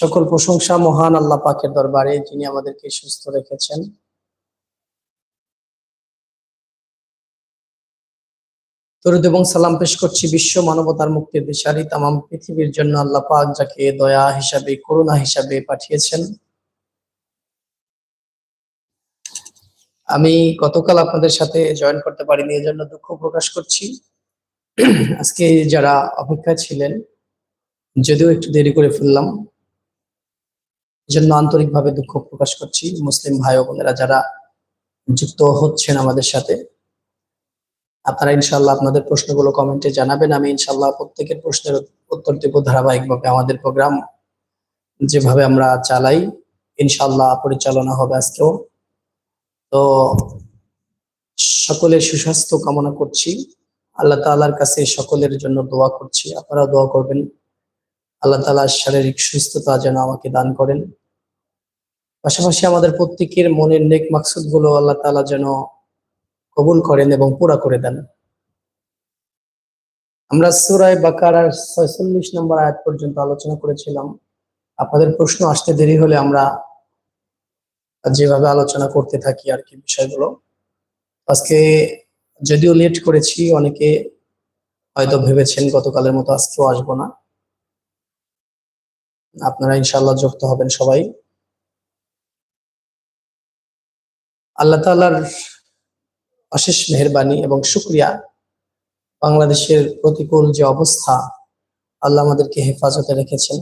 সকল প্রশংসা মহান আল্লাহ পাকের দরবারে, যিনি আমাদেরকে সুস্থ রেখেছেন। তরুদ এবং সালাম পেশ করছি বিশ্ব মানবতার মুক্তির দিশারি তামাম পৃথিবীর জন্য আল্লাহ পাক যাকে দয়া হিসাবে, করুণা হিসাবে পাঠিয়েছেন। আমি গতকাল আপনাদের সাথে জয়েন করতে পারিনি এর জন্য দুঃখ প্রকাশ করছি। আজকে যারা অপেক্ষা ছিলেন, যদিও একটু দেরি করে ফেললাম জন্য আন্তরিকভাবে দুঃখ প্রকাশ করছি মুসলিম ভাই ও বোনেরা যারা যুক্ত হচ্ছেন আমাদের সাথে। আপনারা ইনশাল্লাহ আপনাদের প্রশ্নগুলো কমেন্টে জানাবেন। আমি ইনশাল্লাহ প্রত্যেকের প্রশ্নের উত্তর দেব ধারাবাহিকভাবে আমাদের প্রোগ্রাম যেভাবে আমরা চালাই ইনশাল্লাহ পরিচালনা হবে আজকেও। তো সকলের সুস্বাস্থ্য কামনা করছি। আল্লাহ তাআলার কাছে সকলের জন্য দোয়া করছি। আপনারা দোয়া করবেন। আল্লাহ তাআলা শারীরিক সুস্থতা যেন আমাকে দান করেন। পাশাপাশি আমাদের প্রত্যেকের মনের নেক মাকসুদগুলো আল্লাহ তাআলা যেন কবুল করেন এবং পুরা করে দেন। আমরা সুরায় বাকারার ছয়চল্লিশ নম্বর আয়াত পর্যন্ত আলোচনা করেছিলাম। আপনাদের প্রশ্ন আসতে দেরি হলে আমরা যেভাবে আলোচনা করতে থাকি আর কি বিষয়গুলো। আজকে যদিও লেট করেছি, অনেকে হয়তো ভেবেছেন গতকালের মতো আজকেও আসব না। আপনারা ইনশাল্লাহ যুক্ত হবেন সবাই। আল্লাহ তাআলার অশেষ মেহরবানি এবং শুক্রিয়া। বাংলাদেশের প্রতিকূল যে অবস্থা, আল্লাহ আমাদেরকে হেফাজতে রেখেছেন।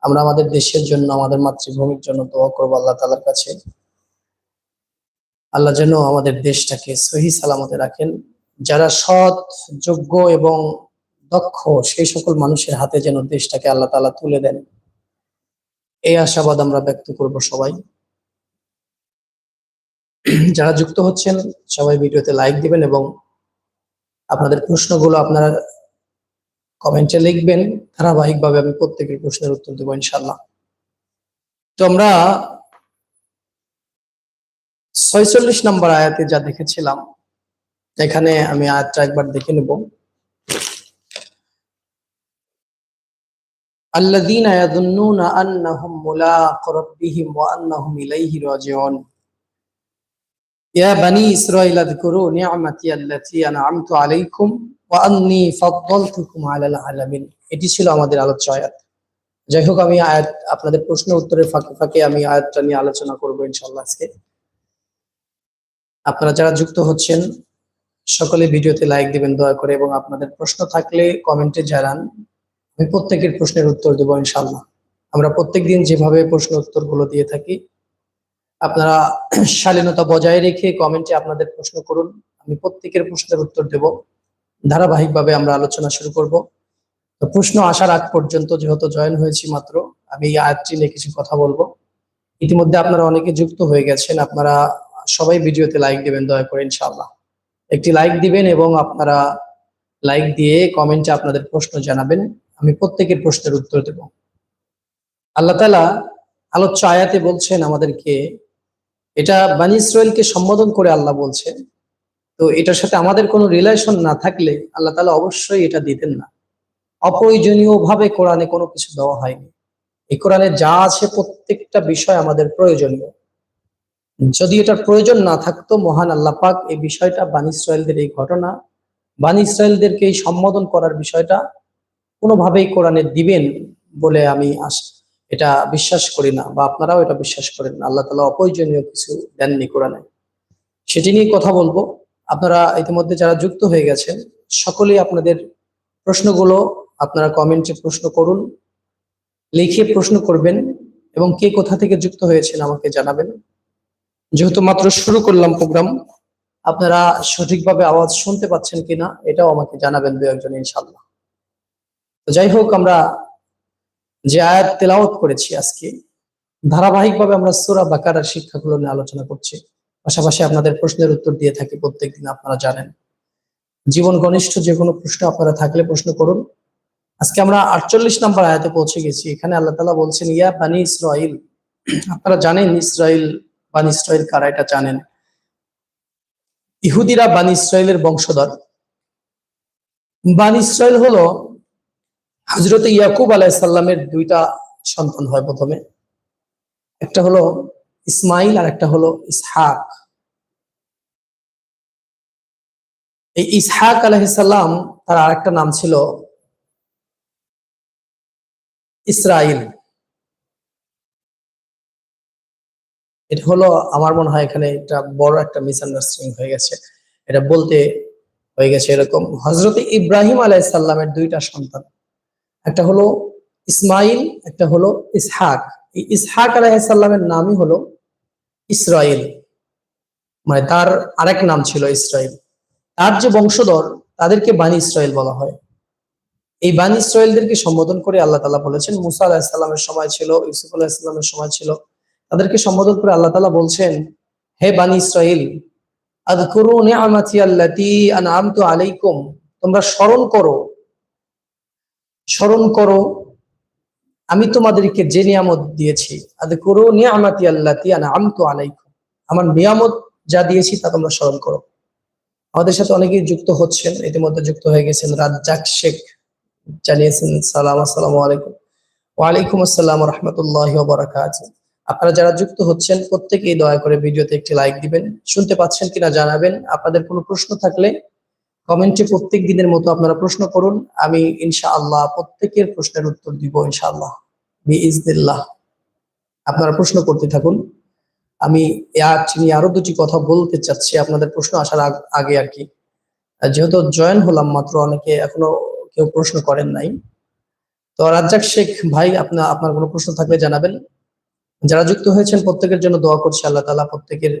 আমরা আমাদের দেশের জন্য, আমাদের মাতৃভূমির জন্য দোয়া করব আল্লাহ তালার কাছে। আল্লাহ যেন আমাদের দেশটাকে সহি সালামতে রাখেন। যারা সৎ, যোগ্য এবং দক্ষ, সেই সকল মানুষের হাতে যেন দেশটাকে আল্লাহ তালা তুলে দেন। এই আশাবাদ আমরা ব্যক্ত করব সবাই। যারা যুক্ত হচ্ছেন সবাই ভিডিওতে লাইক দিবেন এবং আপনাদের প্রশ্নগুলো আপনারা কমেন্টে লিখবেন ধারাবাহিকভাবে আমি প্রত্যেকের প্রশ্নের উত্তর দেবো ইনশাল্লাহ তো আমরা ছয়চল্লিশ নম্বর আয়াতে যা দেখেছিলাম এখানে আমি আয়াতটা একবার দেখে নেব الذين يظنون أنهم ملاق ربهم وأنهم إليه راجعون يا بني إسرائيل اذكروا نعمتي التي أنعمت عليكم وأني فضلتكم على العالمين এটি ছিল আমাদের আলোচ্য আয়াত যাই হোক আমি আয়াত আপনাদের প্রশ্ন উত্তরের ফাঁকে ফাঁকে আমি আয়াতটা নিয়ে আলোচনা করব ইনশাল্লাহ আজকে আপনারা যারা যুক্ত হচ্ছেন সকলে ভিডিওতে লাইক দিবেন দয়া করে এবং আপনাদের প্রশ্ন থাকলে কমেন্টে জানান আমি প্রত্যেকের প্রশ্নের উত্তর দেবো ইনশাল্লাহ আমরা প্রত্যেকদিন যেভাবে প্রশ্ন উত্তরগুলো দিয়ে থাকি আপনারা শালীনতা বজায় রেখে কমেন্টে আপনাদের প্রশ্ন করুন। আমি প্রত্যেকের প্রশ্নের উত্তর দেব। ধারাবাহিকভাবে আমরা আলোচনা শুরু করব। তো প্রশ্ন আসার আগ পর্যন্ত যেহেতু জয়েন হয়েছি মাত্র, আমি এই আয়াতটি নিয়ে কিছু কথা বলব। ইতিমধ্যে আপনারা অনেকে যুক্ত হয়ে গেছেন, আপনারা সবাই ভিডিওতে লাইক দিবেন, দয়া করে ইনশাআল্লাহ। একটি লাইক দিবেন এবং আপনারা লাইক দিয়ে কমেন্টে আপনাদের প্রশ্ন জানাবেন। আমি প্রত্যেকের প্রশ্নের উত্তর দেব। আল্লাহ তালা আলোচ্য আয়াতে বলছেন আমাদেরকে এটা বানি ইসরায়েলকে সম্বোধন করে আল্লাহ বলছেন তো এটার সাথে আমাদের কোনো রিলেশন না থাকলে আল্লাহ তালা অবশ্যই এটা দিতেন না। অপ্রয়োজনীয় ভাবে কোরআনে কোনো কিছু দেওয়া হয়নি। এই কোরআনে যা আছে প্রত্যেকটা বিষয় আমাদের প্রয়োজনীয়। যদি এটার প্রয়োজন না থাকতো, মহান আল্লাহ পাক এই বিষয়টা বানি ইসরায়েলদের এই ঘটনা, বানি ইসরায়েলদেরকে এই সম্বোধন করার বিষয়টা কোনোভাবেই কোরআনে দিবেন বলে আমি আস এটা বিশ্বাস করি না বা আপনারাও এটা বিশ্বাস করেন না। আল্লাহ তালা অপ্রয়োজনীয় কিছু দেননি কোরআনে। সেটি নিয়ে কথা বলব। আপনারা ইতিমধ্যে যারা যুক্ত হয়ে গেছেন, সকলেই আপনাদের প্রশ্নগুলো আপনারা কমেন্টে প্রশ্ন করুন, লিখে প্রশ্ন করবেন এবং কে কোথা থেকে যুক্ত হয়েছেন আমাকে জানাবেন। যেহেতু মাত্র শুরু করলাম প্রোগ্রাম, আপনারা সঠিকভাবে আওয়াজ শুনতে পাচ্ছেন কিনা এটাও আমাকে জানাবেন দু একজন ইনশাল্লাহ যাই হোক, আমরা যে আয়াত তেলাওয়াত করেছি আজকে, ধারাবাহিকভাবে আমরা সুরা বাকারার শিক্ষাগুলো নিয়ে আলোচনা করছি। পাশাপাশি আপনাদের প্রশ্নের উত্তর দিয়ে থাকি, প্রত্যেকদিন আপনারা জানেন। জীবন ঘনিষ্ঠ যে কোনো প্রশ্ন আপনারা থাকলে প্রশ্ন করুন। আজকে আমরা আটচল্লিশ নম্বর আয়াতে পৌঁছে গেছি। এখানে আল্লাহ তালা বলছেন, ইয়া বানি ইসরাইল আপনারা জানেন ইসরাইল বানি ইসরাইল কারা এটা জানেন? ইহুদিরা বানি ইসরায়েলের বংশধর। বানি ইসরায়েল হলো হজরত ইয়াকুব আলাইসাল্লামের দুইটা সন্তান হয় প্রথমে। একটা হলো ইসমাইল আর একটা হলো ইসহাক। এই ইসহাক আলহিসাল্লাম তার আরেকটা নাম ছিল ইসরাইল। এটা হলো, আমার মনে হয় এখানে একটা বড় একটা মিসআন্ডারস্ট্যান্ডিং হয়ে গেছে। এটা বলতে হয়ে গেছে এরকম। হজরত ইব্রাহিম আলাইসাল্লামের দুইটা সন্তান। একটা হলো ইসমাইল, একটা হলো ইসহাক। এই ইসহাক আলাইসাল্লামের নামই হলো ইসরায়েল মানে তার আরেক নাম ছিল ইসরাইল। তার যে বংশধর, তাদেরকে বানি ইসরায়েল বলা হয়। এই বানি ইসরায়েলদেরকে সম্বোধন করে আল্লাহ তালা বলেছেন, মুসা আলাহিসাল্লামের সময় ছিল, ইউসুফ আলাহিসাল্লামের সময় ছিল। তাদেরকে সম্বোধন করে আল্লাহ তালা বলছেন, হে বানি ইসরায়েল আদকুরু নিআমাতি আল্লাতী আনআমতু আলাইকুম। তোমরা স্মরণ করো স্মরণ করো, আমি তোমাদেরকে যে নিয়ামত দিয়েছি আদে আদকুরু নিআমাতি আল্লাতী আনআমতু আলাইকুম। আমার নিয়ামত যা দিয়েছি, তা তোমরা স্মরণ করো। আমাদের সাথে অনেকেই যুক্ত হচ্ছেন, ইতিমধ্যে যুক্ত হয়ে গেছেন। রাজ্জাক শেখ জানিয়েছেন, সালাম, আসসালামু আলাইকুম। ওয়ালাইকুম আসসালাম রহমতুল্লাহ বারাকাত আপনারা যারা যুক্ত হচ্ছেন, প্রত্যেকেই দয়া করে ভিডিওতে একটি লাইক দিবেন। শুনতে পাচ্ছেন কিনা জানাবেন। আপনাদের কোনো প্রশ্ন থাকলে কমেন্টে প্রত্যেক দিনের মতো আপনারা প্রশ্ন করুন, আমি ইনশাআল্লাহ প্রত্যেকের প্রশ্নের উত্তর দিব ইনশাআল্লাহ, বিইজনিল্লাহ। আপনারা প্রশ্ন করতে থাকুন। আমি নিয়ে আরও দুটি কথা বলতে চাচ্ছি, আপনাদের প্রশ্ন আসার আগে আর কি। যেহেতু জয়েন হলাম মাত্র, অনেকে এখনও কেউ প্রশ্ন করেন নাই। তো রাজ্জাক শেখ ভাই আপনার আপনার কোনো প্রশ্ন থাকলে জানাবেন। যারা যুক্ত হয়েছেন, প্রত্যেকের জন্য দোয়া করছি আল্লাহ তালা প্রত্যেকের,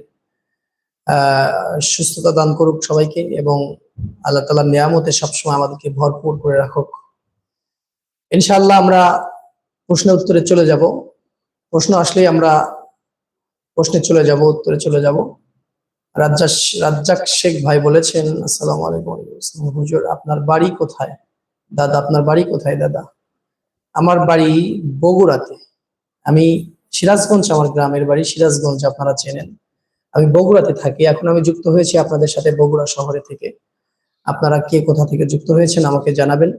আহ, সুস্থতা দান করুক সবাইকে এবং আল্লাহ তালা নিয়ামতে সবসময় আমাদেরকে ভরপুর করে রাখুক। ইনশাআল্লাহ আমরা প্রশ্নের উত্তরে চলে যাব। প্রশ্ন আসলেই আমরা প্রশ্নে চলে যাব, উত্তরে চলে যাব। রাজ্জাক রাজ্জাক শেখ ভাই বলেছেন, আসসালামু আলাইকুম হুজুর, আপনার বাড়ি কোথায়? দাদা, আপনার বাড়ি কোথায়, দাদা? আমার বাড়ি বগুড়াতে। আমি সিরাজগঞ্জ, আমার গ্রামের বাড়ি সিরাজগঞ্জ, আপনারা চেনেন। আমি বগুড়াতে থাকি। এখন আমি যুক্ত হয়েছি আপনাদের সাথে বগুড়া শহরে থেকে। আপনারা কে কোথা থেকে যুক্ত হয়েছেন আমাকে জানাবেন।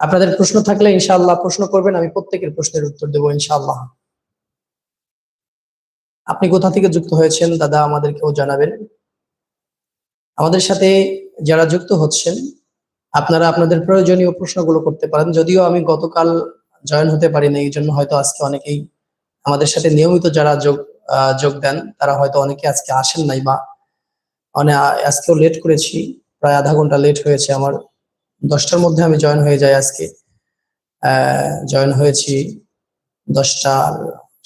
আপনাদের প্রশ্ন থাকলে ইনশাআল্লাহ প্রশ্ন করবেন, আমি প্রত্যেকের প্রশ্নের উত্তর দেবো ইনশাআল্লাহ। আপনি কোথা থেকে যুক্ত হয়েছেন দাদা, আমাদেরকেও জানাবেন। আমাদের সাথে যারা যুক্ত হচ্ছেন, আপনারা আপনাদের প্রয়োজনীয় প্রশ্নগুলো করতে পারেন। যদিও আমি গতকাল জয়েন হতে পারিনি, এই জন্য হয়তো আজকে অনেকেই আমাদের সাথে নিয়মিত যারা যোগ যোগ দেন, তারা হয়তো অনেকে আজকে আসেন নাই বা মানে আজকেও লেট করেছি। প্রায় আধা ঘণ্টা লেট হয়েছে। আমার দশটার মধ্যে আমি জয়েন হয়ে যাই আজকে। জয়েন হয়েছি দশটা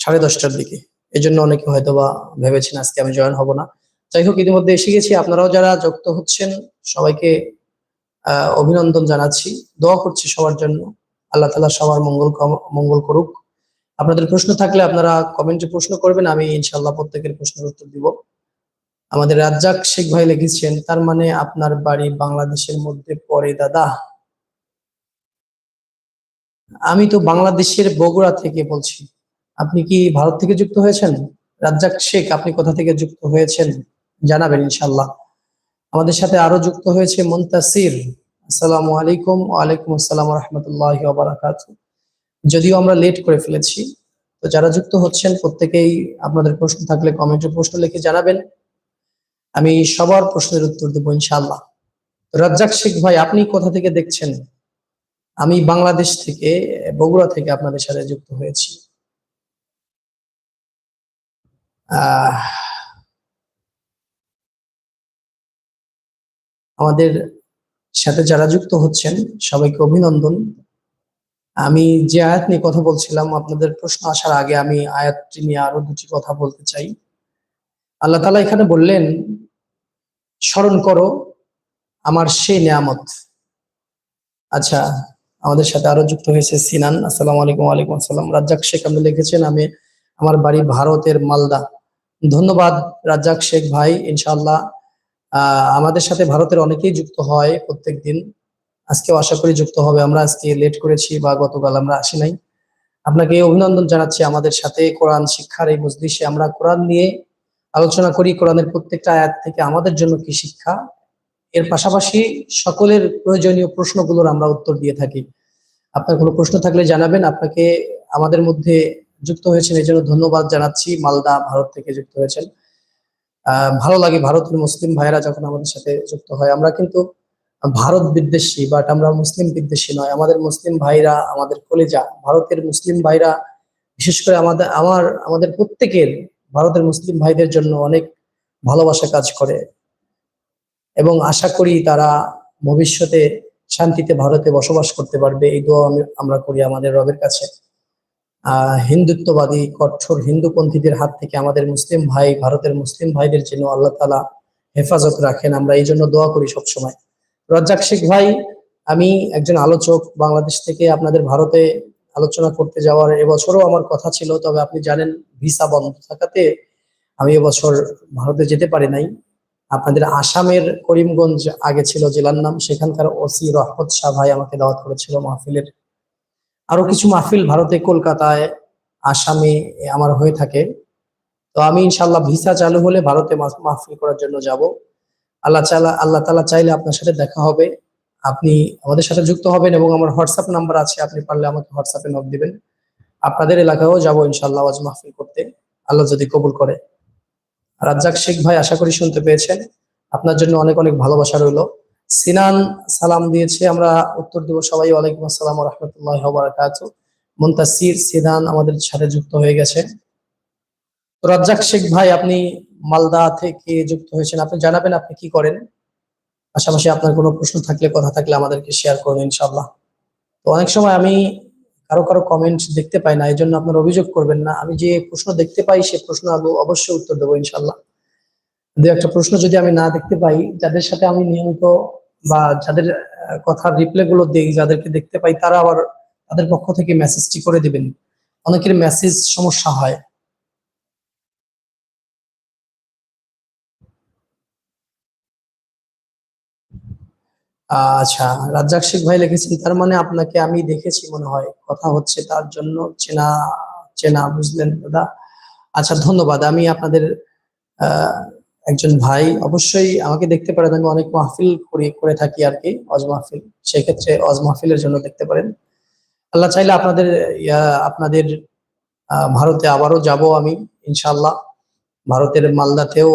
সাড়ে দশটার দিকে। এই জন্য অনেকে হয়তো বা ভেবেছেন আজকে আমি জয়েন হব না। যাই হোক, ইতিমধ্যে এসে গেছি। আপনারাও যারা যুক্ত হচ্ছেন, সবাইকে অভিনন্দন জানাচ্ছি। দোয়া করছি সবার জন্য। আল্লাহ তালা সবার মঙ্গল মঙ্গল করুক। আপনাদের প্রশ্ন থাকলে আপনারা কমেন্টে প্রশ্ন করবেন। আমি ইনশাল্লাহ প্রত্যেকের প্রশ্নের উত্তর দিব। আমাদের রাজ্জাক শেখ ভাই লিখেছেন, তার মানে আপনার বাড়ি বাংলাদেশের মধ্যে পড়ে, দাদা? আমি তো বাংলাদেশের বগুড়া থেকে বলছি। আপনি কি ভারত থেকে যুক্ত হয়েছেন? রাজ্জাক শেখ, আপনি কোথা থেকে যুক্ত হয়েছেন? জানাবেন ইনশাল্লাহ আমাদের সাথে আরও যুক্ত হয়েছে মুন্তাসির। আসসালামু আলাইকুম ওয়ালাইকুম আসসালাম রহমতুল্লাহ বারাকাত। যদিও আমরা লেট করে ফেলেছি, তো যারা যুক্ত হচ্ছেন, প্রত্যেকেই আপনাদের প্রশ্ন থাকলে কমেন্টে প্রশ্ন লিখে জানাবেন। আমি সবার প্রশ্নের উত্তর দেবো ইনশাল্লাহ রাজ্জাক শেখ ভাই, আপনি কোথা থেকে দেখছেন? আমি বাংলাদেশ থেকে, বগুড়া থেকে আপনাদের সাথে যুক্ত হয়েছি। আমাদের সাথে যারা যুক্ত হচ্ছেন, সবাইকে অভিনন্দন। আমি যে আয়াত নিয়ে কথা বলছিলাম, আপনাদের প্রশ্ন আসার আগে আমি আয়াতটি নিয়ে আরও দুটি কথা বলতে চাই। আল্লাহ তালা এখানে বললেন, স্মরণ করো আমার সেই নিয়ামত। আচ্ছা আমাদের সাথে আরও যুক্ত হয়েছে সিনান। আসসালামু আলাইকুম আলাইকুম আসসালাম। রাজ্জাক শেখ আপনি লিখেছেন, আমি আমার বাড়ি ভারতের মালদা। ধন্যবাদ রাজ্জাক শেখ ভাই ইনশাল্লাহ আমাদের সাথে ভারতের অনেকেই যুক্ত হয় প্রত্যেক দিন আজকেও আশা করি যুক্ত হবে। আমরা আজকে লেট করেছি বা গতকাল আমরা আসি নাই। আপনাকে অভিনন্দন জানাচ্ছি আমাদের সাথে। কোরআন শিক্ষার এই মজলিসে আমরা কোরআন নিয়ে আলোচনা করি কোরআনের প্রত্যেকটা আয়াত থেকে আমাদের জন্য কি শিক্ষা? এর পাশাপাশি সকলের প্রয়োজনীয় প্রশ্নগুলোর আমরা উত্তর দিয়ে থাকি। আপনার কোনো প্রশ্ন থাকলে জানাবেন, আপনাকে আমাদের মধ্যে যুক্ত হয়েছেন এই জন্য ধন্যবাদ জানাচ্ছি, মালদা, ভারত থেকে যুক্ত হয়েছেন। ভালো লাগে ভারতের মুসলিম ভাইয়েরা যখন আমাদের সাথে যুক্ত হয়। আমরা কিন্তু ভারত বিদ্বেষী বাট আমরা মুসলিম বিদ্বেষী নয়। আমাদের মুসলিম ভাইরা, আমাদের কলেজা, ভারতের মুসলিম ভাইরা, বিশেষ করে আমাদের, আমার, আমাদের প্রত্যেকের ভারতের মুসলিম ভাইদের জন্য অনেক ভালোবাসা কাজ করে। এবং আশা করি তারা ভবিষ্যতে শান্তিতে ভারতে বসবাস করতে পারবে, এই দোয়া আমি- আমরা করি আমাদের রবের কাছে। আহ, হিন্দুত্ববাদী, কঠোর হিন্দুপন্থীদের হাত থেকে আমাদের মুসলিম ভাই, ভারতের মুসলিম ভাইদের জন্য আল্লাহ তালা হেফাজত রাখেন। আমরা এই জন্য দোয়া করি সবসময়। রজ্জাক শেখ ভাই, আমি একজন আলোচক বাংলাদেশ থেকে, আপনাদের ভারতে আলোচনা করতে যাওয়ার এবছরও আমার কথা ছিল, তবে আপনি জানেন ভিসা বন্ধ থাকাতে আমি এবছর ভারতে যেতে পারি নাই। আপনাদের আসামের করিমগঞ্জ আগে ছিল জেলার নাম, সেখানকার ওসি রহমত শাহ ভাই আমাকে দাওয়াত করেছিল মাহফিলের। আরও কিছু মাহফিল ভারতে, কলকাতায়, আসামে আমার হয়ে থাকে। তো আমি ইনশাল্লাহ ভিসা চালু হলে ভারতে মাহফিল করার জন্য যাব। আল্লাহ চালা, আল্লাহ তালা চাইলে আপনার সাথে দেখা হবে। আপনি আমাদের সাথে যুক্ত হবেন এবং আমার হোয়াটসঅ্যাপ নাম্বার আছে, আপনি পারলে আমাকে হোয়াটসঅ্যাপে নক দিবেন। আপনাদের এলাকায়ও যাব ইনশাল্লাহ আওয়াজ মাহফিল করতে। আল্লাহ যদি কবুল করে। রাজ্জাক শেখ ভাই আশা করি শুনতে পেয়েছেন। আপনার জন্য অনেক অনেক ভালোবাসা রইল। সিনান সালাম দিয়েছে আমরা উত্তর দেব সবাই। ওয়ালাইকুম আসসালাম রহমতুল্লাহ বারাকাত মুন্তাসির, সিনান আমাদের সাথে যুক্ত হয়ে গেছে। রাজ্জাক শেখ ভাই, আপনি মালদা থেকে যুক্ত হয়েছেন। আপনি জানাবেন আপনি কি করেন? পাশাপাশি আপনার কোনো প্রশ্ন থাকলে, কথা থাকলে আমাদেরকে শেয়ার করুন ইনশাল্লাহ তো অনেক সময় আমি কারও কারও কমেন্ট দেখতে পাই না এই জন্য আপনার অভিযোগ করবেন না। আমি যে প্রশ্ন দেখতে পাই, সে প্রশ্ন আমি অবশ্যই উত্তর দেবো ইনশাল্লাহ দু একটা প্রশ্ন যদি আমি না দেখতে পাই, যাদের সাথে আমি নিয়মিত বা যাদের কথার রিপ্লাই গুলো দিই, যাদেরকে দেখতে পাই, তারা আবার তাদের পক্ষ থেকে মেসেজটি করে দিবেন। অনেকের মেসেজ সমস্যা হয়। আচ্ছা রাজ্জাক শেখ ভাই লিখেছেন, তার মানে আপনাকে আমি দেখেছি মনে হয়। কথা হচ্ছে তার জন্য চেনা চেনা, বুঝলেন দাদা? আচ্ছা ধন্যবাদ। আমি আপনাদের একজন ভাই, অবশ্যই আমাকে দেখতে পারেন। আমি অনেক মাহফিল করে করে থাকি আর কি অজ মাহফিল। সেক্ষেত্রে অজ মাহফিলের জন্য দেখতে পারেন। আল্লাহ চাইলে আপনাদের আপনাদের ভারতে আবারও যাব আমি ইনশাল্লাহ ভারতের মালদাতেও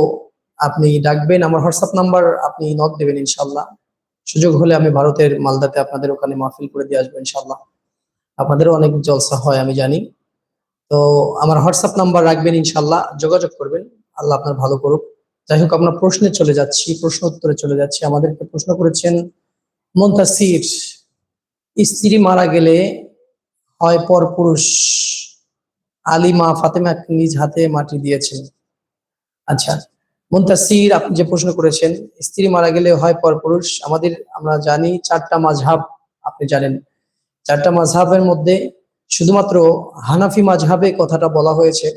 আপনি ডাকবেন। আমার হোয়াটসঅ্যাপ নাম্বার আপনি নক দেবেন ইনশাল্লাহ সুযোগ হলে আমি ভারতের মালদাতে আপনাদের ওখানে মাহফিল করে দিয়ে আসব ইনশাল্লাহ আপনাদেরও অনেক জলসা হয়, আমি জানি। তো আমার হোয়াটসঅ্যাপ নাম্বার রাখবেন ইনশাল্লাহ যোগাযোগ করবেন। আল্লাহ আপনার ভালো করুক। যাই হোক, আমরা প্রশ্নে চলে যাচ্ছি, প্রশ্ন উত্তরে চলে যাচ্ছি। আমাদেরকে প্রশ্ন করেছেন মন্তাসির, স্ত্রী মারা গেলে হয় পর পুরুষ। আলিমা ফাতেমা নিজ হাতে মাটি দিয়েছেন। আচ্ছা মুন্তাসির আপনি যে প্রশ্ন করেছেন, স্ত্রী মারা গেলে হয় পর পুরুষ আমাদের, আমরা জানি চারটা মাঝহাব, আপনি জানেন। চারটা মাঝহাবের মধ্যে শুধুমাত্র হানাফি মাঝহাবে কথাটা বলা হয়েছে,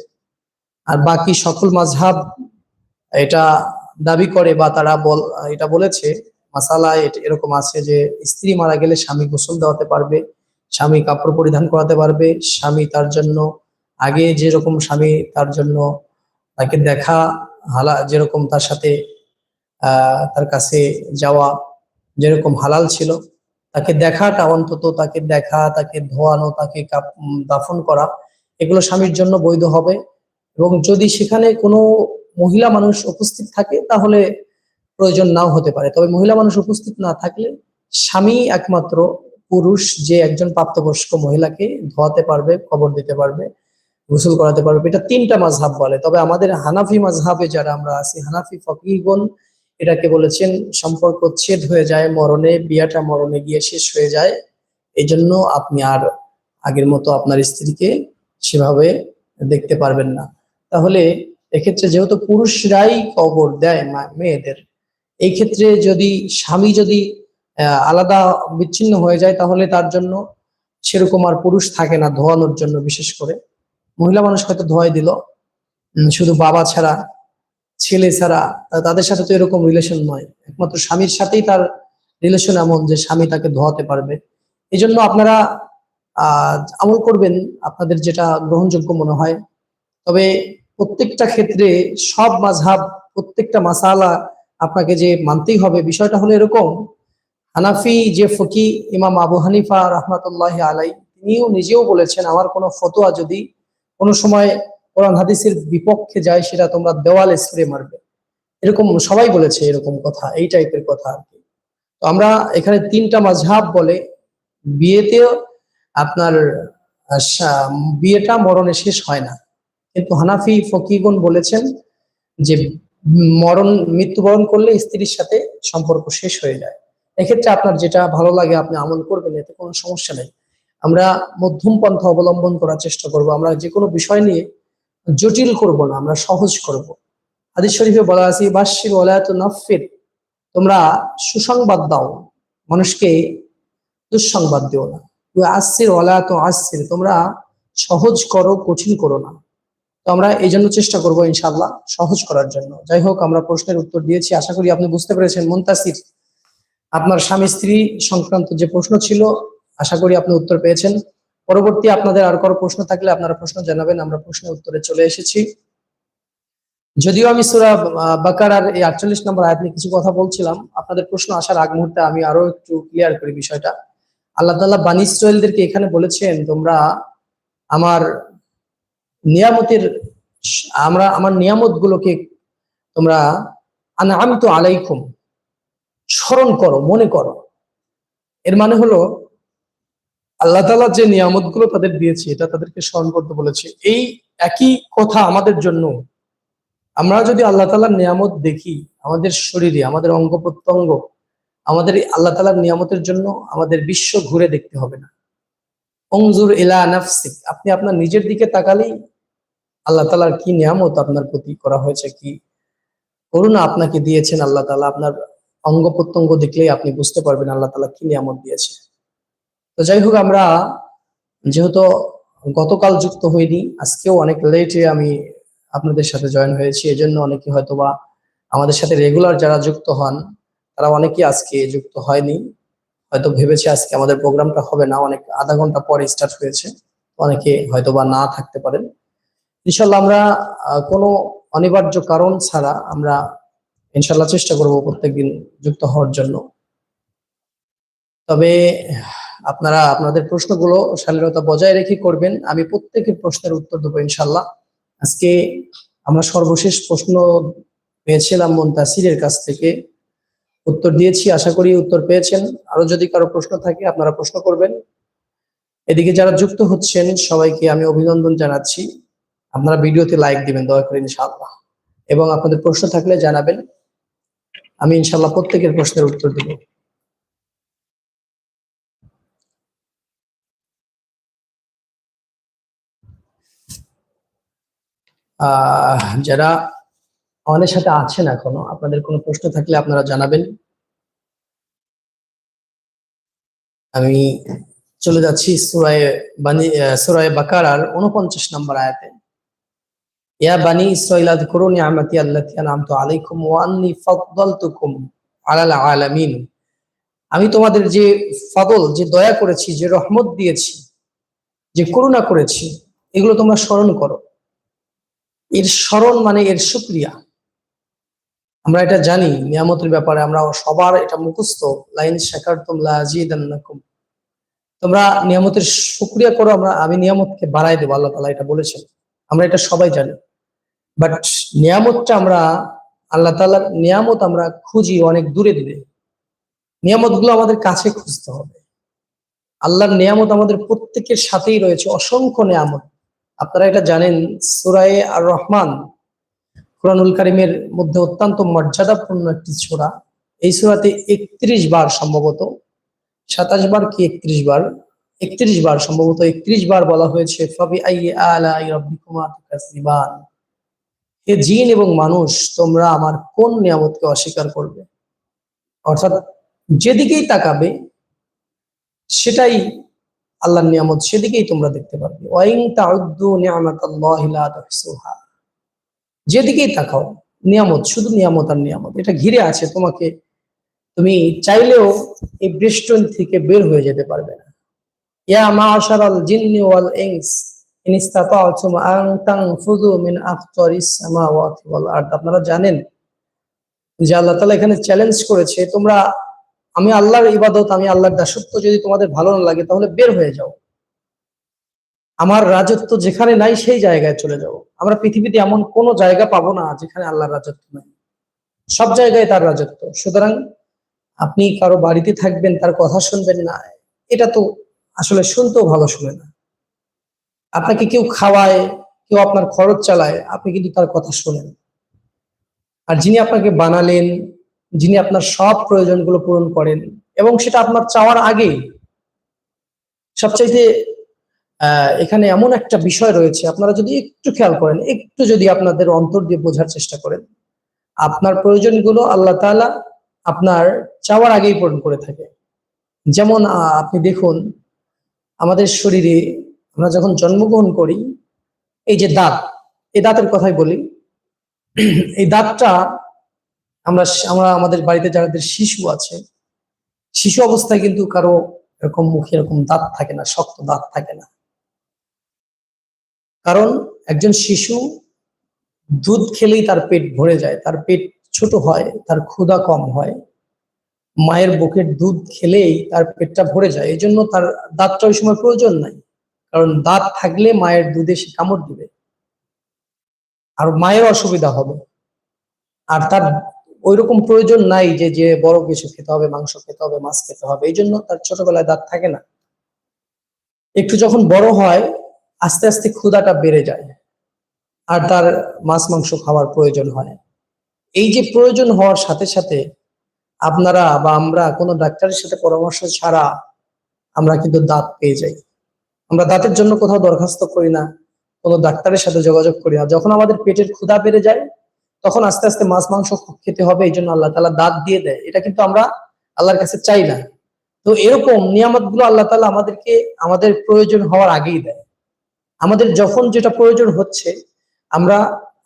আর বাকি সকল মাঝহাব এটা দাবি করে বা তারা বল, এটা বলেছে, মাসালায় এরকম আছে যে স্ত্রী মারা গেলে স্বামী গোসল দেওয়াতে পারবে, স্বামী কাপড় পরিধান করাতে পারবে, স্বামী তার জন্য, আগে যেরকম স্বামী তার জন্য তাকে দেখা হালা, যেরকম তার সাথে তার কাছে যাওয়া যেরকম হালাল ছিল, তাকে দেখাটা অন্তত, তাকে দেখা, তাকে ধোয়ানো, তাকে দাফন করা, এগুলো স্বামীর জন্য বৈধ হবে। এবং যদি সেখানে কোনো মহিলা মানুষ উপস্থিত থাকে, তাহলে প্রয়োজন নাও হতে পারে। তবে মহিলা মানুষ উপস্থিত না থাকলে স্বামী একমাত্র পুরুষ যে একজন প্রাপ্তবয়স্ক মহিলাকে ধোয়াতে পারবে খবর দিতে পারবে গোসল করাতে পারবে। এটা তিনটা মাঝহাব বলে। তবে আমাদের হানাফি মাঝহাবে যারা আমরা আছি, হানাফি ফকিগণ এটাকে বলেছেন, সম্পর্ক ছেদ হয়ে যায়, মরণে, বিয়াটা মরণে গিয়ে শেষ হয়ে যায়। এই জন্য আপনি আর আগের মতো আপনার স্ত্রীকে সেভাবে দেখতে পারবেন না। তাহলে এক্ষেত্রে যেহেতু পুরুষরাই কবর দেয় মেয়েদের, এই ক্ষেত্রে যদি স্বামী যদি আলাদা বিচ্ছিন্ন হয়ে যায়, তাহলে তার জন্য সেরকম আর পুরুষ থাকে না, ধোয়ানোর জন্য বিশেষ করে। মহিলা মানুষ হয়তো ধোয়াই দিল। শুধু বাবা ছাড়া, ছেলে ছাড়া তাদের সাথে তো এরকম রিলেশন নয়। একমাত্র স্বামীর সাথেই তার রিলেশন এমন যে স্বামী তাকে ধোয়াতে পারবে। এই জন্য আপনারা আমল করবেন, আপনাদের যেটা গ্রহণযোগ্য মনে হয়। তবে প্রত্যেকটা ক্ষেত্রে সব মাঝহাব, প্রত্যেকটা মাসালা আপনাকে যে মানতেই হবে, বিষয়টা হলো এরকম। হানাফি যে ফকি ইমাম আবু হানিফা রহমাতুল্লাহ আলাই তিনিও নিজেও বলেছেন, আমার কোনো ফতোয়া যদি কোনো সময় কোরআন হাদিসের বিপক্ষে যায়, সেটা তোমরা দেওয়ালে স্প্রে মারবে। এরকম সবাই বলেছে এরকম কথা, এই টাইপের কথা আর কি। তো আমরা এখানে তিনটা মাঝহাব বলে, বিয়েতে আপনার বিয়েটা মরণে শেষ হয় না। কিন্তু হানাফি ফকিগুন বলেছেন যে মরণ, মৃত্যুবরণ করলে স্ত্রীর সাথে সম্পর্ক শেষ হয়ে যায়। এক্ষেত্রে আপনার যেটা ভালো লাগে, আপনি আমল করবেন, এতে কোনো সমস্যা নেই। আমরা মধ্যম পন্থা অবলম্বন করার চেষ্টা করব। আমরা যে কোনো বিষয় নিয়ে জটিল করব না, আমরা সহজ করব। হাদিস শরীফে বলা আছে বাশির ওলায়াত নফির তোমরা সুসংবাদ দাও, মানুষকে দুঃসংবাদ দিও না। আসির ওলায়াত আসির তোমরা সহজ করো, কঠিন করো না। তো আমরা এই জন্য চেষ্টা করব ইনশাল্লাহ সহজ করার জন্য। যাই হোক, আমরা প্রশ্নের উত্তর দিয়েছি, আশা করি আপনি বুঝতে পেরেছেন। মুন্তাসির, আপনার স্বামী স্ত্রী সংক্রান্ত যে প্রশ্ন ছিল আশা করি আপনি উত্তর পেয়েছেন। পরবর্তী আপনাদের আর কোনো প্রশ্ন থাকলে আপনারা প্রশ্ন জানাবেন, আমরা প্রশ্নের উত্তরে চলে এসেছি। যদিও আমি সুরা বাকারার এই আটচল্লিশ নম্বর আয়াত নিয়ে কিছু কথা বলছিলাম, আপনাদের প্রশ্ন আসার আগ মুহূর্তে আমি আরও একটু ক্লিয়ার করি বিষয়টা। আল্লাহ তাল্লাহ বানি ইসরায়েলদেরকে এখানে বলেছেন, তোমরা আমার নিয়ামতের আমরা, আমার নিয়ামত গুলোকে তোমরা আমি তো আলাইকুম, স্মরণ করো, মনে করো। এর মানে হলো আল্লাহ তালা যে নিয়ামতগুলো তাদের দিয়েছে, এটা তাদেরকে স্মরণ করতে বলেছে। এই একই কথা আমাদের জন্য। আমরা যদি আল্লাহ তালার নিয়ামত দেখি, আমাদের শরীরে, আমাদের অঙ্গ প্রত্যঙ্গ, আমাদের আল্লাহ তালার নিয়ামতের জন্য আমাদের বিশ্ব ঘুরে দেখতে হবে না। অংজুর ইলা নাফসিক, আপনি আপনার নিজের দিকে তাকালেই আল্লাহ তালার কি নিয়ামত আপনার প্রতি করা হয়েছে, কি করুণা আপনাকে দিয়েছেন আল্লাহ তালা আপনার অঙ্গ প্রত্যঙ্গ দেখলেই আপনি বুঝতে পারবেন আল্লাহ তালা কি নিয়ামত দিয়েছে। তো যাই হোক, আমরা যেহেতু গতকাল যুক্ত হইনি, আজকেও অনেক লেটে আমি আপনাদের সাথে জয়েন হয়েছি, এজন্য অনেকে হয়তো বা আমাদের সাথে রেগুলার যারা যুক্ত হন, তারা অনেকে আজকে যুক্ত হয়নি। হয়তো ভেবেছে আজকে আমাদের প্রোগ্রামটা হবে না, অনেক আধা ঘণ্টা পরে স্টার্ট হয়েছে অনেকে হয়তো বা না থাকতে পারেন। ইনশাল্লাহ আমরা কোনো অনিবার্য কারণ ছাড়া আমরা ইনশাল্লাহ চেষ্টা করব প্রত্যেকদিন যুক্ত হওয়ার জন্য। তবে আপনারা আপনাদের প্রশ্নগুলো শালীনতা বজায় রেখে করবেন। আমি প্রত্যেকের প্রশ্নের উত্তর দেবো ইনশাল্লাহ আজকে আমরা সর্বশেষ প্রশ্ন পেয়েছিলাম মন্তাসিরের কাছ থেকে। উত্তর দিয়েছি, আশা করি উত্তর পেয়েছেন। আরও যদি কারও প্রশ্ন থাকে, আপনারা প্রশ্ন করবেন। এদিকে যারা যুক্ত হচ্ছেন, সবাইকে আমি অভিনন্দন জানাচ্ছি। আপনারা ভিডিওতে লাইক দিবেন, দয়া করে ইনশাআল্লাহ। এবং আপনাদের প্রশ্ন থাকলে জানাবেন। আমি ইনশাআল্লাহ প্রত্যেকের প্রশ্নের উত্তর দেব। যারা আমাদের সাথে আছেন এখনও, আপনাদের কোনো প্রশ্ন থাকলে আপনারা জানাবেন। আমি চলে যাচ্ছি সুরায় বানি সুরায় বাকারার উনপঞ্চাশ নম্বর আয়াতে। আন'আমতু আলাইকুম আমি তোমাদের যে ফদল, যে দয়া করেছি, যে রহমত দিয়েছি, যে করুণা করেছি, এগুলো তোমরা স্মরণ করো। এর স্মরণ মানে এর শুকরিয়া। আমরা এটা জানি নিয়ামতের ব্যাপারে, আমরা সবার এটা মুখস্থ। লাইন শেখার আজিদান্নাকুম তোমরা নিয়ামতের শুকরিয়া করো, আমরা, আমি নিয়ামতকে বাড়াই দেবো, আল্লাহ তালা এটা বলেছেন। আমরা এটা সবাই জানি। বাট নিয়ামতটা আমরা, আল্লাহ তালার নিয়ামত আমরা খুঁজি অনেক দূরে দূরে নিয়ামতগুলো আমাদের কাছে খুঁজতে হবে। আল্লাহর নিয়ামত আমাদের প্রত্যেকের সাথেই রয়েছে, অসংখ্য নিয়ামত। আপনারা এটা জানেন, সুরায়ে আর রহমান কোরআনুল কারিমের মধ্যে অত্যন্ত মর্যাদাপূর্ণ একটি সূরা। এই সূরাতে একত্রিশ বার সম্ভবত, সাতাশ বার কি একত্রিশ বার? একত্রিশ বার সম্ভবত, একত্রিশ বার বলা হয়েছে হে জিন এবং মানুষ, তোমরা আমার কোন নিয়ামতকে অস্বীকার করবে? অর্থাৎ যেদিকেই তাকাবে, সেটাই আল্লাহর নিয়ামত সেদিকেই তোমরা দেখতে পারবে। ওয়াইং তাউদ্দু নিয়ামাতাল্লাহি লা তুহসুহা। যেদিকেই তাকাও, নিয়ামত, শুধু নিয়ামত আর নিয়ামত, এটা ঘিরে আছে তোমাকে, তুমি চাইলেও এই বেষ্টন থেকে বের হয়ে যেতে পারবে না। ইয়া মাশারাল জিন্নি ওয়াল আরদ। আপনারা জানেন যে আল্লাহ তাআলা এখানে চ্যালেঞ্জ করেছে, তোমরা আমি আল্লাহর ইবাদত, আমি আল্লাহর দাসত্ব যদি তোমাদের ভালো না লাগে, তাহলে বের হয়ে যাও। আমার রাজত্ব যেখানে নাই, সেই জায়গায় চলে যাও। আমরা পৃথিবীতে এমন কোন জায়গা পাবো না যেখানে আল্লাহর রাজত্ব নাই। সব জায়গায় তার রাজত্ব। সুতরাং আপনি কারও বাড়িতে থাকবেন, তার কথা শুনবেন না। এটা তো আসলে শুনতেও ভালো শুনে না। আপনাকে কেউ খাওয়ায়, কেউ আপনার খরচ চালায়, আপনি কিন্তু তার কথা শোনেন। আর যিনি আপনাকে বানালেন যিনি আপনার সব প্রয়োজনগুলো পূরণ করেন এবং সেটা আপনার চাওয়ার আগে সবচাইতে এখানে এমন একটা বিষয় রয়েছে, আপনারা যদি একটু খেয়াল করেন, একটু যদি আপনাদের অন্তর দিয়ে বোঝার চেষ্টা করেন, আপনার প্রয়োজনগুলো আল্লাহ তাআলা আপনার চাওয়ার আগেই পূরণ করে থাকে। যেমন আপনি দেখুন, আমাদের শরীরে আমরা যখন জন্মগ্রহণ করি, এই যে দাঁত, এই দাঁতের কথাই বলি, এই দাঁতটা আমরা আমরা আমাদের বাড়িতে যাদের শিশু আছে, শিশু অবস্থায় কিন্তু কারও এরকম মুখে এরকম দাঁত থাকে না, শক্ত দাঁত থাকে না। কারণ একজন শিশু দুধ খেলেই তার পেট ভরে যায়, তার পেট ছোট হয়, তার ক্ষুধা কম হয়, মায়ের বুকের দুধ খেলেই তার পেটটা ভরে যায় এই জন্য তার দাঁতটা ওই সময় প্রয়োজন নাই। কারণ দাঁত থাকলে মায়ের দুধে সে কামড় দিবে। আর মায়ের অসুবিধা হবে। আর তার ওইরকম প্রয়োজন নাই যে যে বড় কিছু খেতে হবে, মাংস খেতে হবে, মাছ খেতে হবে। এই জন্য তার ছোটবেলায় দাঁত থাকে না। একটু যখন বড় হয়, আস্তে আস্তে ক্ষুধাটা বেড়ে যায় আর তার মাছ, মাংস খাওয়ার প্রয়োজন হয়। এই যে প্রয়োজন হওয়ার সাথে সাথে আপনারা বা আমরা কোনো ডাক্তারের সাথে পরামর্শ ছাড়া আমরা কিন্তু দাঁত পেয়ে যাই। আমরা দাঁতের জন্য কোথাও দরখাস্ত করি না, কোনো ডাক্তারের সাথে যোগাযোগ করি না। যখন আমাদের পেটের ক্ষুধা বেড়ে যায় তখন আস্তে আস্তে মাছ, মাংস খেতে হবে এই জন্য আল্লাহ তালা দাঁত দিয়ে দেয়। এটা কিন্তু আমরা আল্লাহর কাছে চাই না। তো এরকম নিয়ামতগুলো আল্লাহ তালা আমাদেরকে, আমাদের প্রয়োজন হওয়ার আগেই দেয়। আমাদের যখন যেটা প্রয়োজন হচ্ছে, আমরা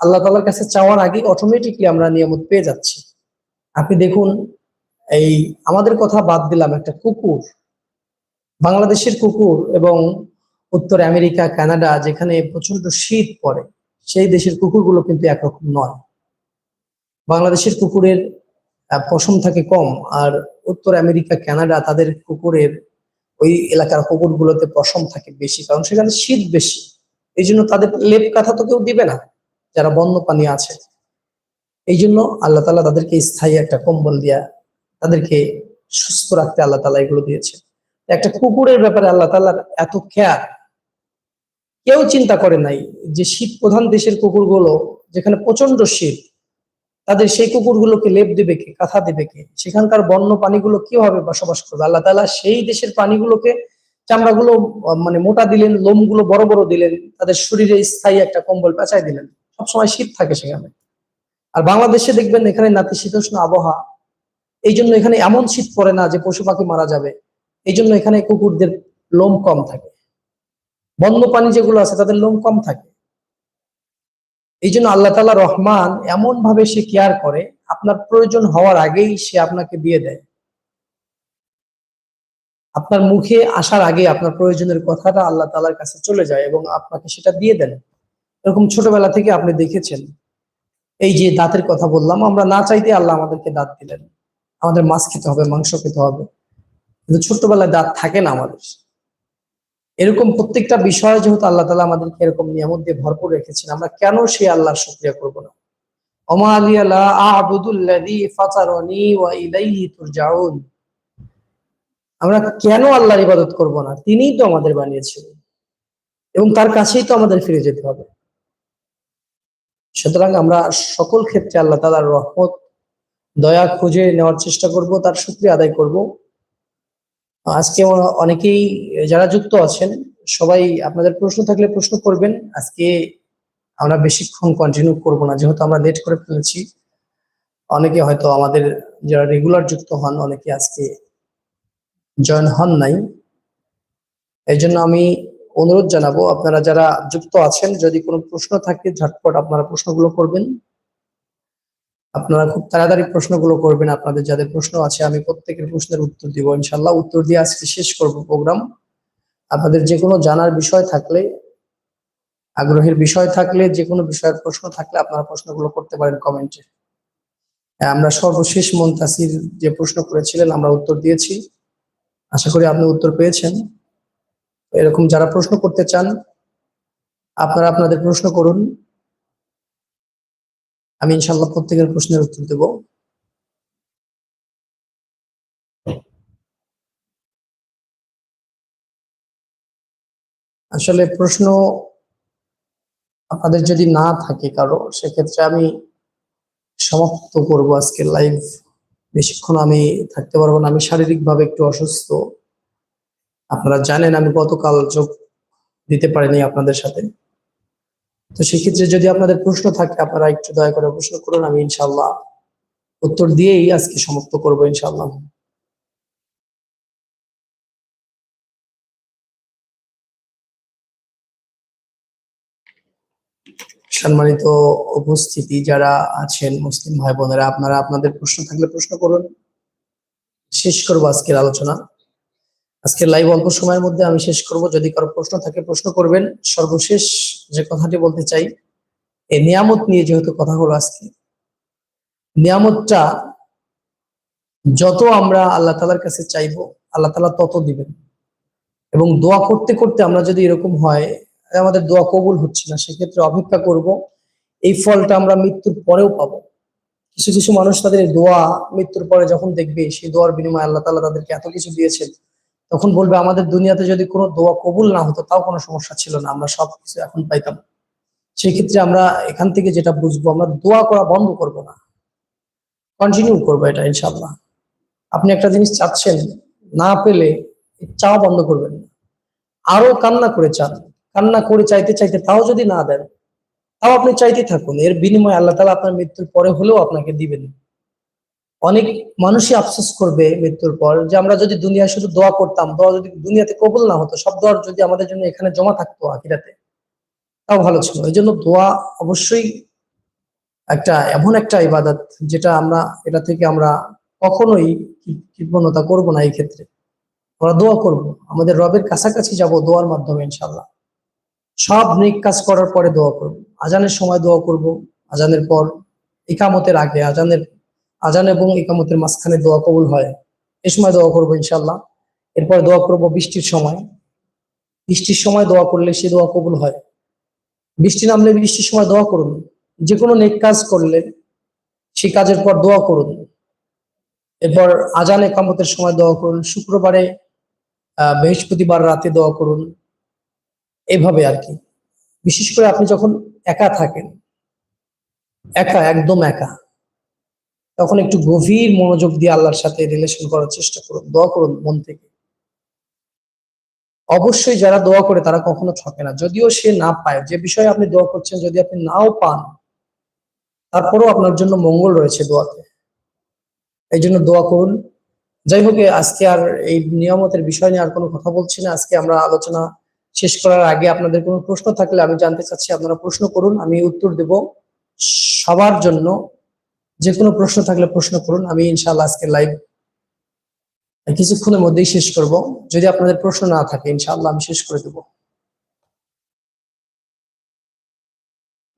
আল্লাহ তালার কাছে চাওয়ার আগে অটোমেটিকলি আমরা নিয়ামত পেয়ে যাচ্ছি। আপনি দেখুন, এই আমাদের কথা বাদ দিলাম একটা কুকুর। বাংলাদেশের কুকুর এবং উত্তর আমেরিকা, কানাডা যেখানে প্রচণ্ড শীত পড়ে, সেই দেশের কুকুরগুলো কিন্তু একরকম নয়। বাংলাদেশের কুকুরের পশম থাকে কম আর উত্তর আমেরিকা, কানাডা তাদের কুকুরের ওই এলাকার কুকুরগুলোতে পশম থাকে বেশি কারণ সেখানে শীত বেশি। এই জন্য তাদের লেপ কাঁথা তো কেউ দিবে না, যারা বন্য পানি আছে। এই জন্য আল্লাহ তালা তাদেরকে স্থায়ী একটা কম্বল দিয়া তাদেরকে সুস্থ রাখতে আল্লাহ তালা এগুলো দিয়েছে। একটা কুকুরের ব্যাপারে আল্লাহ তালার এত খেয়াল কেউ চিন্তা করে নাই যে শীত প্রধান দেশের কুকুরগুলো যেখানে প্রচণ্ড শীত তাদের সেই কুকুরগুলোকে লেপ দেবে কে, কাঁথা দেবে কে? সেখানকার বন্য প্রাণীগুলো কীভাবে বসবাস করবে? আল্লাহ তালা সেই দেশের প্রাণীগুলোকে চামড়াগুলো মানে মোটা দিলেন, লোমগুলো বড় বড় দিলেন, তাদের শরীরে স্থায়ী একটা কম্বল পেঁচাই দিলেন। সবসময় শীত থাকে সেখানে। আর বাংলাদেশে দেখবেন এখানে নাতিশীতোষ্ণ আবহাওয়া। এই জন্য এখানে এমন শীত পড়ে না যে পশু পাখি মারা যাবে। এই জন্য এখানে কুকুরদের লোম কম থাকে। বন্য প্রাণী যেগুলো আছে তাদের লোম কম থাকে। এই জন্য আল্লাহ তালা রহমান এমন ভাবে সে কেয়ার করে, আপনার প্রয়োজন হওয়ার আগেই সে আপনাকে দিয়ে দেয়। আপনার মুখে আসার আগে আপনার প্রয়োজনের কথাটা আল্লাহ তালার কাছে চলে যায় এবং আপনাকে সেটা দিয়ে দেন। এরকম ছোটবেলা থেকে আপনি দেখেছেন, এই যে দাঁতের কথা বললাম, আমরা না চাইতে আল্লাহ আমাদেরকে দাঁত দিলেন। আমাদের মাছ খেতে হবে, মাংস খেতে হবে। কিন্তু ছোট্টবেলায় দাঁত থাকে না আমাদের। এরকম প্রত্যেকটা বিষয় যেহেতু আল্লাহ তালা আমাদেরকে এরকম নিয়ামত দিয়ে ভরপুর রেখেছেন, আমরা কেন সেই আল্লাহর শুক্রিয়া করব না? আমরা কেন আল্লাহর ইবাদত করব না? তিনিই তো আমাদের বানিয়েছিলেন এবং তার কাছেই তো আমাদের ফিরে যেতে হবে। সুতরাং আমরা সকল ক্ষেত্রে আল্লাহ তালার রহমত, দয়া খুঁজে নেওয়ার চেষ্টা করব, তার শুক্রিয়া আদায় করব। আজকে অনেকেই যারা যুক্ত আছেন, সবাই আপনাদের প্রশ্ন থাকলে প্রশ্ন করবেন। আজকে আমরা বেশিক্ষণ কন্টিনিউ করব না, যেহেতু আমরা লেট করে ফেলেছি। অনেকে হয়তো আমাদের যারা রেগুলার যুক্ত হন, অনেকে আজকে জয়েন হন নাই। এই জন্য আমি অনুরোধ জানাব, আপনারা যারা যুক্ত আছেন, যদি কোনো প্রশ্ন থাকে, ঝটপট আপনারা প্রশ্নগুলো করবেন। আপনারা খুব তাড়াতাড়ি প্রশ্নগুলো করবেন, আপনাদের যাদের প্রশ্ন আছে আমি প্রত্যেকের প্রশ্নের উত্তর দিব। ইনশাল্লাহ উত্তর দিয়ে আজকে শেষ করব প্রোগ্রাম। আপনাদের যে কোনো জানার বিষয় থাকলে, আগ্রহের বিষয় থাকলে যে কোনো বিষয়ের প্রশ্ন থাকলে আপনারা প্রশ্নগুলো করতে পারেন কমেন্টে। আমরা সর্বশেষ মন্তাসির যে প্রশ্ন করেছিলেন, আমরা উত্তর দিয়েছি। আশা করি আপনি উত্তর পেয়েছেন। এরকম যারা প্রশ্ন করতে চান, আপনারা আপনাদের প্রশ্ন করুন। আমি ইনশাল্লাহ প্রত্যেকের প্রশ্নের উত্তর দেব। আসলে প্রশ্ন আপনাদের যদি না থাকে কারও, সেক্ষেত্রে আমি সমাপ্ত করব আজকে লাইভ বেশিক্ষণ আমি থাকতে পারব না, আমি শারীরিকভাবে একটু অসুস্থ। আপনারা জানেন আমি গতকাল যোগ দিতে পারিনি আপনাদের সাথে। তো সেক্ষেত্রে যদি আপনাদের প্রশ্ন থাকে, আপনারা একটু দয়া করে প্রশ্ন করুন, আমি ইনশাল্লাহ উত্তর দিয়েই আজকে সমাপ্ত করব ইনশাল্লাহ সম্মানিত উপস্থিতি যারা আছেন, মুসলিম ভাই বোনেরা, আপনারা আপনাদের প্রশ্ন থাকলে প্রশ্ন করুন। শেষ করব আজকের আলোচনা। আজকের লাইভ অল্প সময়ের মধ্যে আমি শেষ করব। যদি কারও প্রশ্ন থাকে, প্রশ্ন করবেন। সর্বশেষ যে কথাটি বলতে চাই, এই নিয়ামত নিয়ে যেহেতু কথা হলো আজকে, নিয়ামতটা যত আমরা আল্লাহ তালার কাছে চাইব, আল্লাহ তালা তত দিবেন। এবং দোয়া করতে করতে আমরা যদি এরকম হয়, আমাদের দোয়া কবুল হচ্ছে না, সেক্ষেত্রে অপেক্ষা করব, এই ফলটা আমরা মৃত্যুর পরেও পাবো। কিছু কিছু মানুষ তাদের দোয়া মৃত্যুর পরে যখন দেখবে, সেই দোয়ার বিনিময়ে আল্লাহ তালা তাদেরকে এত কিছু দিয়েছেন। তখন বলবে, আমাদের দুনিয়াতে যদি কোনো দোয়া কবুল না হতো, তাও কোনো সমস্যা ছিল না, আমরা সব কিছু এখন পাইতাম। সেই ক্ষেত্রে আমরা এখান থেকে যেটা বুঝব, আমরা দোয়া করা বন্ধ করব না। কন্টিনিউ করব এটা ইনশাল্লাহ আপনি একটা জিনিস চাচ্ছেন, না পেলে চাওয়া বন্ধ করবেন না। আরও কান্না করে চান, কান্না করে চাইতে চাইতে তাও যদি না দেন, তাও আপনি চাইতে থাকুন। এর বিনিময়ে আল্লাহ তালা আপনার মৃত্যুর পরে হলেও আপনাকে দিবেন। অনেক মানুষই আফসোস করবে মৃত্যুর পর যে আমরা যদি দুনিয়া শুধু দোয়া করতাম, দোয়া যদি দুনিয়াতে কবুল না হতো, সব দোয়ার যদি আমাদের জন্য এখানে জমা থাকতো আখিরাতে, তাও ভালো ছিল। এই জন্য দোয়া অবশ্যই একটা এমন একটা ইবাদত যেটা আমরা, এটা থেকে আমরা কখনোই কৃপণতা করব না এই ক্ষেত্রে। আমরা দোয়া করব। আমাদের রবের কাছাকাছি যাব দোয়ার মাধ্যমে ইনশাল্লাহ সব নেক কাজ করার পরে দোয়া করব। আজানের সময় দোয়া করব। আজানের পর ইকামতের আগে, আজানের আজান এবং ইকামতের মাঝখানে দোয়া কবুল হয়। এ সময় দোয়া করব ইনশাল্লাহ এরপর দোয়া করব বৃষ্টির সময়। বৃষ্টির সময় দোয়া করলে সে দোয়া কবুল হয়। বৃষ্টি নামলে বৃষ্টির সময় দোয়া করুন। যে কোনো নেক কাজ করলে সেই কাজের পর দোয়া করুন। এরপর আজান একামতের সময় দোয়া করুন। শুক্রবারে বৃহস্পতিবার রাতে দোয়া করুন। এভাবে আর কি। বিশেষ করে আপনি যখন একা থাকেন, একা, একদম একা তখন একটু গভীর মনোযোগ দিয়ে আল্লাহর সাথে রিলেশন করার চেষ্টা করুন, দোয়া করুন মন থেকে। অবশ্যই যারা দোয়া করে তারা কখনো ঠকে না। যদিও সে না পায়, যে বিষয়ে আপনি দোয়া করছেন যদি আপনি নাও পান, তারপরেও আপনার জন্য মঙ্গল রয়েছে দোয়াতে। এই জন্য দোয়া করুন। যাই হোক আজকে আর এই নিয়ামতের বিষয় নিয়ে আর কোনো কথা বলছি না। আজকে আমরা আলোচনা শেষ করার আগে আপনাদের কোনো প্রশ্ন থাকলে আমি জানতে চাচ্ছি, আপনারা প্রশ্ন করুন, আমি উত্তর দেব সবার জন্য। যে কোনো প্রশ্ন থাকলে প্রশ্ন করুন, আমি ইনশাল্লাহ আজকে লাইভ কিছুক্ষণের মধ্যেই শেষ করব। যদি আপনাদের প্রশ্ন না থাকে, ইনশাআল্লাহ আমি শেষ করে দেব।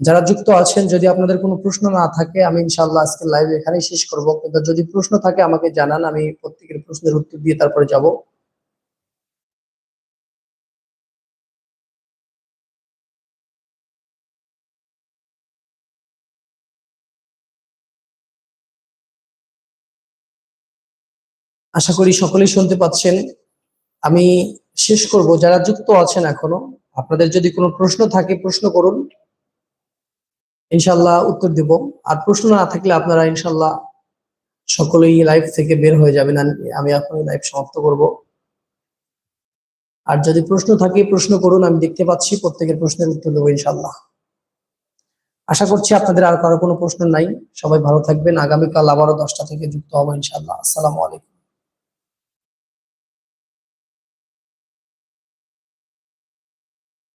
যারা যুক্ত আছেন, যদি আপনাদের কোনো প্রশ্ন না থাকে, আমি ইনশাআল্লাহ আজকে লাইভ এখানেই শেষ করব। কিন্তু যদি প্রশ্ন থাকে, আমাকে জানান, আমি প্রত্যেকের প্রশ্নের উত্তর দিয়ে তারপরে যাব। আশা করি সকলেই শুনতে পাচ্ছেন। আমি শেষ করব। যারা যুক্ত আছেন এখনও, আপনাদের যদি কোনো প্রশ্ন থাকে, প্রশ্ন করুন। ইনশাল্লাহ উত্তর দেব। আর প্রশ্ন না থাকলে আপনারা ইনশাল্লাহ সকলেই লাইভ থেকে বের হয়ে যাবেন। আমি এখন লাইভ সমাপ্ত করব। আর যদি প্রশ্ন থাকে, প্রশ্ন করুন। আমি দেখতে পাচ্ছি, প্রত্যেকের প্রশ্নের উত্তর দেবো ইনশাল্লাহ আশা করছি আপনাদের আর কারও কোনো প্রশ্ন নাই। সবাই ভালো থাকবেন। আগামীকাল আবারও দশটা থেকে যুক্ত হব ইনশাল্লাহ আসসালামু আলাইকুম।